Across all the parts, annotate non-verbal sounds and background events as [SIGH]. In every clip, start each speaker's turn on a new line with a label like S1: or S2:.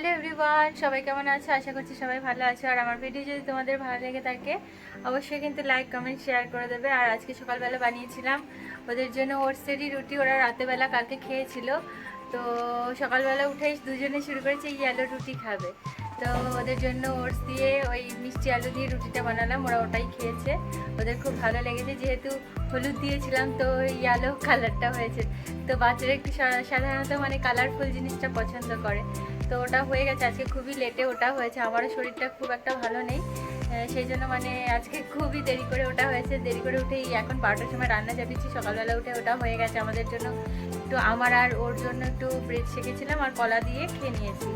S1: Hello everyone, সবাই কেমন আছো? আশা করছি সবাই ভালো আছো। আর আমার ভিডিও যদি তোমাদের ভালো লেগে থাকে, অবশ্যই কিন্তু লাইক কমেন্ট শেয়ার করে দেবে। আর আজকে সকালবেলা বানিয়েছিলাম ওদের জন্য ওটসেরই রুটি। ওরা রাতেবেলা কালকে খেয়েছিল। তো সকালবেলা উঠেই দুজনে শুরু করেছে ইয়েলো রুটি খাবে। তো ওদের জন্য ওটস দিয়ে ওই মিষ্টি আলু দিয়ে রুটিটা বানালাম। ওরা ওটাই খেয়েছে। ওদের খুব ভালো লেগেছে। যেহেতু হলুদ দিয়েছিলাম, তো ইয়েলো কালারটা হয়েছে। তো বাচ্চারা একটু সাধারণত মানে কালারফুল জিনিসটা পছন্দ করে। তো ওটা হয়ে গেছে, আজকে খুবই লেটে ওটা হয়েছে, আমারও শরীরটা খুব একটা ভালো নেই সেই জন্য মানে আজকে খুবই দেরি করে ওটা হয়েছে, দেরি করে উঠেই এখন বারোটার সময় রান্না চাপিয়েছি, সকালবেলা উঠে ওটা হয়ে গেছে আমাদের জন্য, একটু আমার আর ওর জন্য একটু ব্রেড শেখেছিলাম আর কলা দিয়ে খেয়ে নিয়েছি,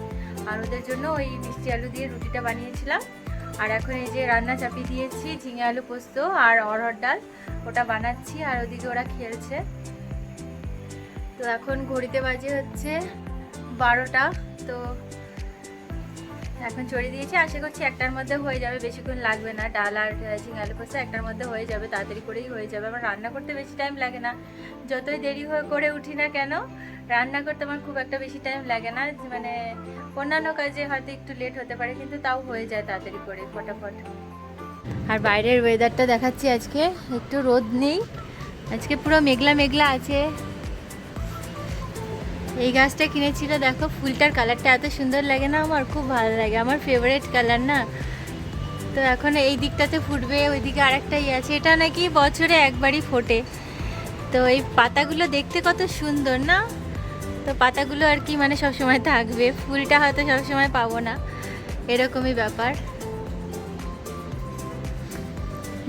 S1: আর ওদের জন্য ওই মিষ্টি আলু দিয়ে রুটিটা বানিয়েছিলাম, আর এখন এই যে রান্না চাপিয়ে দিয়েছি, ঝিঙে আলু পোস্ত আর অরহর ডাল, ওটা বানাচ্ছি আর ওদিকে ওরা খেলছে, তো এখন ঘড়িতে বাজে হচ্ছে বারোটা, তো এখন চড়িয়ে দিয়েছি। আশা করছি একটার মধ্যে হয়ে যাবে, বেশিক্ষণ লাগবে না। ডাল আর ঝিঙে আলু পোস্ত একটার মধ্যে হয়ে যাবে, তাড়াতাড়ি করেই হয়ে যাবে। আমার রান্না করতে বেশি টাইম লাগে না। যতই দেরি হয়ে করে উঠি না কেন, রান্না করতে আমার খুব একটা বেশি টাইম লাগে না। মানে অন্যান্য কাজে হয়তো একটু লেট হতে পারে, কিন্তু তাও হয়ে যায় তাড়াতাড়ি করে, ফটাফট। আর বাইরের ওয়েদারটা দেখাচ্ছি আজকে। একটু রোদ নেই। আজকে পুরো মেঘলা মেঘলা আছে। এই গাছটা কিনেছিল, দেখো ফুলটার কালারটা এত সুন্দর লাগে না আমার, খুব ভালো লাগে। আমার ফেভারিট কালার না। তো এখন এই দিকটাতে ফুটবে, ওইদিকে আরেকটা ইয়ে আছে। এটা নাকি বছরে একবারই ফোটে। তো এই পাতাগুলো দেখতে কত সুন্দর না? তো পাতাগুলো আর কি মানে সবসময় থাকবে। ফুলটা হয়তো সবসময় পাবো না। এরকমই ব্যাপার।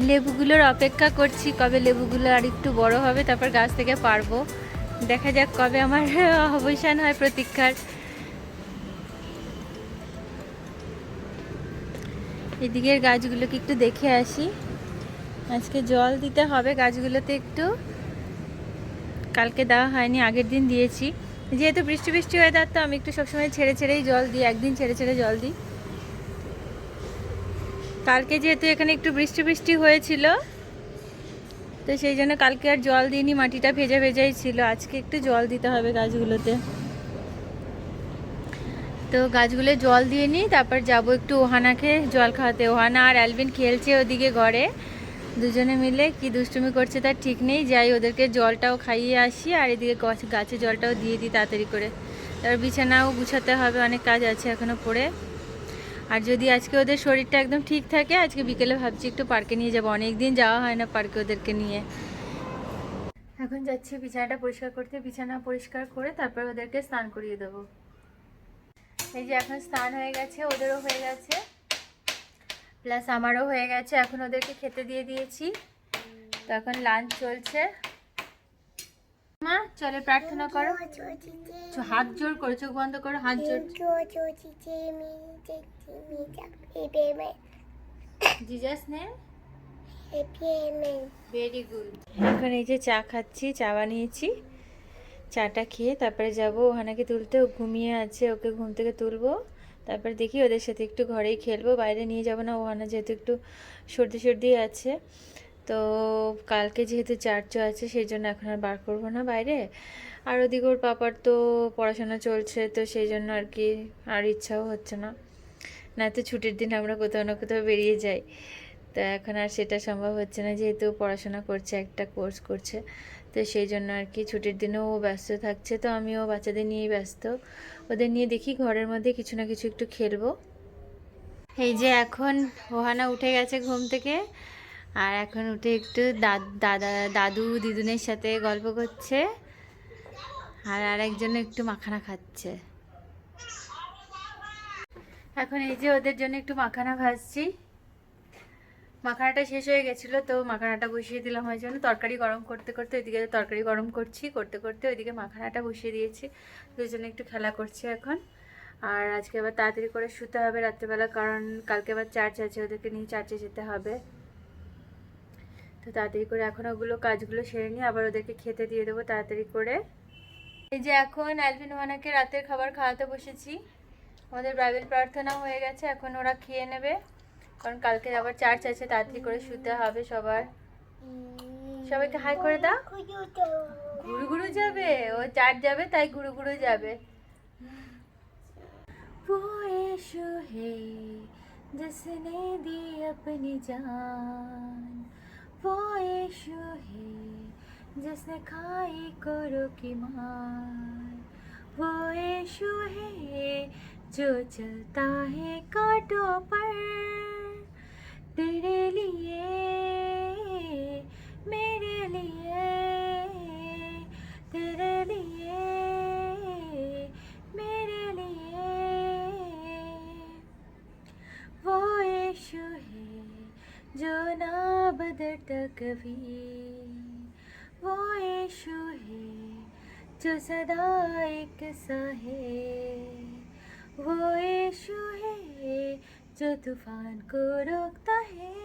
S1: লেবুগুলোর অপেক্ষা করছি কবে লেবুগুলো আর একটু বড় হবে, তারপর গাছ থেকে পারব। দেখা যাক কবে আমার [LAUGHS] অবসান হয় প্রতীক্ষার। এদিকের গাছগুলোকে একটু দেখে আসি। আজকে জল দিতে হবে গাছগুলোতে একটু। কালকে দেওয়া হয়নি, আগের দিন দিয়েছি। যেহেতু বৃষ্টি বৃষ্টি ওয়েদার তো আমি একটু সবসময় ছেড়ে ছেড়েই জল দিই, একদিন ছেড়ে ছেড়ে জল দিই। কালকে যেহেতু এখানে একটু বৃষ্টি বৃষ্টি হয়েছিল তো সেই জন্য কালকে আর জল দিইনি, মাটিটা ভেজা ভেজাই ছিল। আজকে একটু জল দিতে হবে গাছগুলোতে। তো গাছগুলো জল দিয়ে নিই তারপর যাব একটু ওহানাকে জল খাওয়াতে। ওহানা আর অ্যালবিন খেলছে ওদিকে ঘরে। দুজনে মিলে কি দুষ্টুমি করছে তার ঠিক নেই। যাই, ওদেরকে জলটাও খাইয়ে আসি আর এদিকে গাছ গাছে জলটাও দিয়ে দিই তাড়াতাড়ি করে। তারপর বিছানাও গুছাতে হবে, অনেক কাজ আছে এখনও পড়ে। আর যদি আজকে ওদের শরীরটা একদম ঠিক থাকে, আজকে বিকেলে ভাবছি একটু পার্কে নিয়ে যাব। অনেক দিন যাওয়া হয় না পার্কে ওদেরকে নিয়ে। এখন যাচ্ছি বিছানাটা পরিষ্কার করতে। বিছানা পরিষ্কার করে তারপর ওদেরকে স্নান করিয়ে দেবো। এই যে এখন স্নান হয়ে গেছে, ওদেরও হয়ে গেছে। প্লাস আমারও হয়ে গেছে, এখন ওদেরকে খেতে দিয়ে দিয়েছি। তো এখন লাঞ্চ চলছে। মা চলে প্রার্থনা করো। চ- হাত জোর করো চোখ বন্ধ করো হাত জোর জিজাস নেম ভেরি গুড এখন এই যে চা খাচ্ছি চা বানিয়েছি। চাটা খেয়ে তারপরে যাব ওখানাকে তুলতে। ও ঘুমিয়ে আছে ওকে ঘুম থেকে তুলবো। তারপরে দেখি ওদের সাথে একটু ঘরেই খেলব বাইরে নিয়ে যাব না ওখানে যেহেতু একটু সর্দি সর্দি আছে। তো কালকে যেহেতু চার্চ আছে সেই জন্য এখন আর বার করব না বাইরে। আর ওদিকে ওর পাপার তো পড়াশোনা চলছে, তো সেই জন্য আর কি আর ইচ্ছাও হচ্ছে না। না তো ছুটির দিন আমরা কোথাও না কোথাও বেরিয়ে যাই। তো এখন আর সেটা সম্ভব হচ্ছে না, যেহেতু পড়াশোনা করছে, একটা কোর্স করছে। তো সেই জন্য আর কি ছুটির দিনেও ও ব্যস্ত থাকছে, তো আমিও বাচ্চাদের নিয়েই ব্যস্ত। ওদের নিয়ে দেখি ঘরের মধ্যে কিছু না কিছু একটু খেলব। এই যে এখন ওহানা উঠে গেছে ঘুম থেকে। আর এখন উঠে একটু দাদ- দাদা, দাদু দিদুনের সাথে গল্প করছে। আর আরেকজন একটু মাখানা খাচ্ছে। এখন এই যে ওদের জন্য একটু মাখানা ভাজছি মাখানাটা শেষ হয়ে গেছিল, তো মাখানাটা বসিয়ে দিলাম ওই জন্য। তরকারি গরম করতে করতে ওইদিকে তরকারি গরম করছি, করতে করতে ওইদিকে মাখানাটা বসিয়ে দিয়েছি। দুজনে একটু খেলা করছে এখন। আর আজকে আবার তাড়াতাড়ি করে শুতে হবে রাত্রেবেলা, কারণ কালকে আবার চার্চ আছে, ওদেরকে নিয়ে চার্চে যেতে হবে। তো তাড়াতাড়ি করে এখন ওগুলো কাজগুলো সেরে নিয়ে আবার ওদেরকে খেতে দিয়ে দেবো তাড়াতাড়ি করে এই যে এখন অ্যালভিন ওয়ানাকে রাতের খাবার খাওয়াতে বসেছি আমাদের বাইবেল প্রার্থনা হয়ে গেছে এখন ওরা খেয়ে নেবে কারণ কালকে আবার চার্চ আছে তাড়াতাড়ি করে শুতে হবে সবার সবাইকে হাই করে দাও ঘুরু ঘুরু যাবে ও চার্চ যাবে তাই ঘুরু ঘুরু যাবে वो यीशु है जिसने दी अपनी जान वो यीशु है, जिसने खाई कोरों की मार। वो यीशु है, जो चलता है कांटों पर। तेरे लिए, मेरे लिए, तेरे लिए, मेरे लिए। वो यीशु है, जो ना बदलता कभी। वो यीशु है जो सदा एक सा है। वो यीशु है जो तूफ़ान को रोकता है।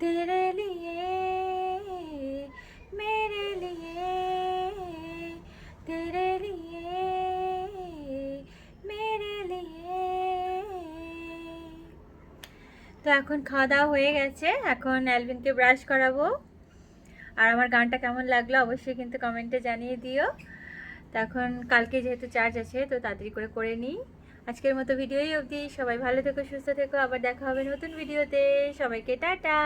S1: तेरे लिए, मेरे लिए, तेरे এখন খাওয়া দাওয়া হয়ে গেছে। এখন অ্যালভিনকে ব্রাশ করাবো। আর আমার গানটা কেমন লাগল অবশ্যই কিন্তু কমেন্টে জানিয়ে দিও। তো এখন কালকে যেহেতু চার্জ আছে, তো তাড়াতাড়ি করে করে নিই। আজকের মতো ভিডিওই অবধি। সবাই ভালো থেকো, সুস্থ থেকো। আবার দেখা হবে নতুন ভিডিওতে সবাইকে টাটা।